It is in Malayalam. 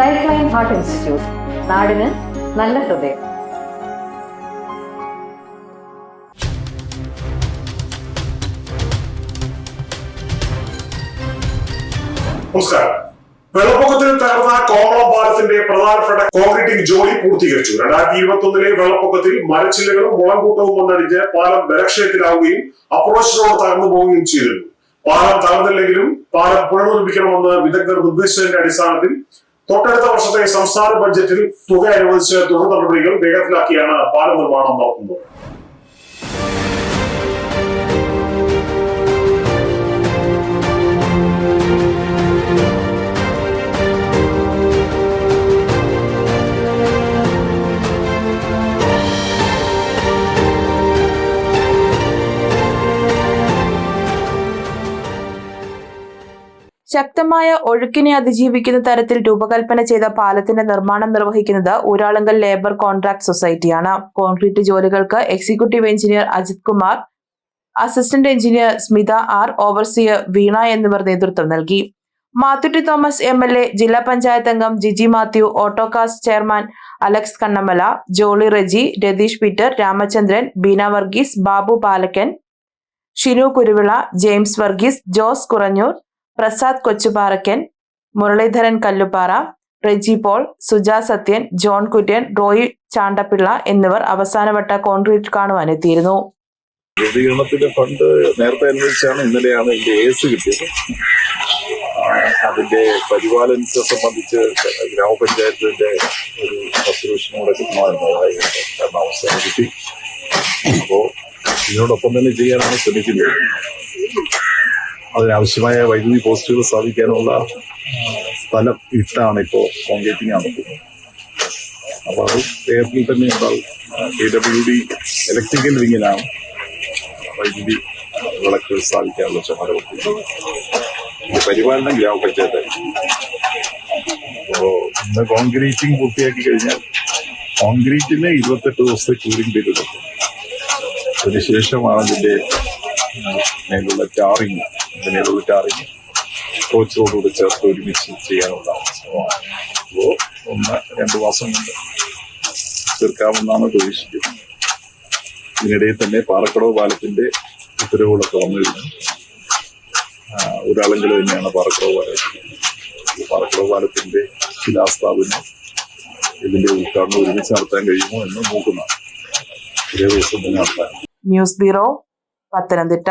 ലൈഫ് ലൈൻ ഹാർട്ട് ഇൻസ്റ്റിറ്റ്യൂട്ട് നാടിന് നല്ല ഹൃദയം. നമസ്കാരം വെള്ളപ്പൊക്കത്തിൽ തകർന്ന കോവളം പാലത്തിന്റെ പ്രധാനപ്പെട്ട കോൺക്രീറ്റിംഗ് ജോലി പൂർത്തീകരിച്ചു. രണ്ടായിരത്തി ഇരുപത്തി ഒന്നിലെ വെള്ളപ്പൊക്കത്തിൽ മരച്ചില്ലകളും മുളംകൂട്ടവും വന്നടിഞ്ഞ് പാലം ബലക്ഷയത്തിലാവുകയും അപ്രോച്ച് റോഡ് തകർന്നു പോവുകയും ചെയ്തിരുന്നു. പാലം തകർന്നില്ലെങ്കിലും പാലം പുനർനിർമ്മിക്കണമെന്ന് വിദഗ്ധർ നിർദ്ദേശിച്ചതിന്റെ അടിസ്ഥാനത്തിൽ തൊട്ടടുത്ത വർഷത്തെ സംസ്ഥാന ബഡ്ജറ്റിൽ തുക അനുവദിച്ച് തുടർ നടപടികൾ വേഗത്തിലാക്കിയാണ് പാലം നിർമ്മാണം നടത്തുന്നത്. ശക്തമായ ഒഴുക്കിനെ അതിജീവിക്കുന്ന തരത്തിൽ രൂപകൽപ്പന ചെയ്ത പാലത്തിന്റെ നിർമ്മാണം നിർവഹിക്കുന്നത് ഊരാളുങ്കൽ ലേബർ കോൺട്രാക്ട് സൊസൈറ്റിയാണ്. കോൺക്രീറ്റ് ജോലികൾക്ക് executive engineer Ajith Kumar assistant engineer Smitha R overseer Veena എന്നിവർ നേതൃത്വം നൽകി. Mathukutty Thomas M L A ജില്ലാ പഞ്ചായത്ത് അംഗം Giji Mathew Autokast chairman Alex Kannamala Jolly Reji Ratheesh Peter Ramachandran Beena Varghese Babu Palakkan Shinu Kuruvila James Varghese Jose Kuranjoor Prasad Kochuparakkan Muraleedharan Kallupara Reji Paul Suja Sathyan John Kurian Roy Chandappilla എന്നിവർ അവസാനവട്ട കോൺക്രീറ്റ് കാണുവാനെത്തിയിരുന്നു രൂപീകരണത്തിന്റെ ഫണ്ട് നേരത്തെ അനുവദിച്ചാണ് ഇന്നലെയാണ് ഇതിന്റെ ഏസ് കിട്ടിയത്. അതിന്റെ പരിപാലനത്തെ സംബന്ധിച്ച് ഗ്രാമപഞ്ചായത്തിന്റെ ഒരു കൂടെ കിട്ടണമെന്നതായി കാരണം അവസരം കിട്ടി. അപ്പോ ഇതിനോടൊപ്പം തന്നെ ചെയ്യാനാണ് ശ്രമിക്കുന്നത്. അതിനാവശ്യമായ വൈദ്യുതി പോസ്റ്റുകൾ സ്ഥാപിക്കാനുള്ള സ്ഥലം ഇട്ടാണ് ഇപ്പോൾ കോൺക്രീറ്റിംഗ് നടത്തുന്നത് അപ്പൊ അത് വേഗത്തിൽ തന്നെ ഉണ്ടാവും കെ ഡബ്ല്യു ഡി ഇലക്ട്രിക്കൽ വിങ്ങിലാണ് വൈദ്യുതി വിളക്കുകൾ സ്ഥാപിക്കാനുള്ള ചുമതല പരിപാലനം ഗ്രാമപഞ്ചായത്ത് അപ്പോ ഇന്ന് കോൺക്രീറ്റിംഗ് പൂർത്തിയാക്കി കഴിഞ്ഞാൽ കോൺക്രീറ്റിന് ഇരുപത്തെട്ട് ദിവസത്തെ ക്യൂരിംഗ് പീരീഡ് അതിനുശേഷമാണ് ഉം, മേലുള്ള ടാറിങ് ഇതിനുള്ള ടാറിങ് കോച്ച് റോഡോട് ചേർത്ത് ഒരുമിച്ച് ചെയ്യാനുള്ള ശ്രമമാണ് അപ്പോ ഒന്ന് രണ്ടു മാസം കൊണ്ട് തീർക്കാമെന്നാണ് പ്രതീക്ഷിക്കുന്നത്. ഇതിനിടയിൽ തന്നെ പാറക്കടവ് പാലത്തിന്റെ ഉത്തരവുകളൊക്കെ വന്നു കഴിഞ്ഞു. ഒരാളെങ്കിലും തന്നെയാണ് പാറക്കടവ് പാലം പാറക്കടവ് പാലത്തിന്റെ ശിലാസ്ഥാപനം ഇതിന്റെ ഉദ്ഘാടനം ഒരുമിച്ച് നടത്താൻ കഴിയുമോ എന്ന് നോക്കുന്ന. ഇതേ ദിവസം തന്നെ നടത്താൻ ന്യൂസ് ബ്യൂറോ പത്തനംതിട്ട.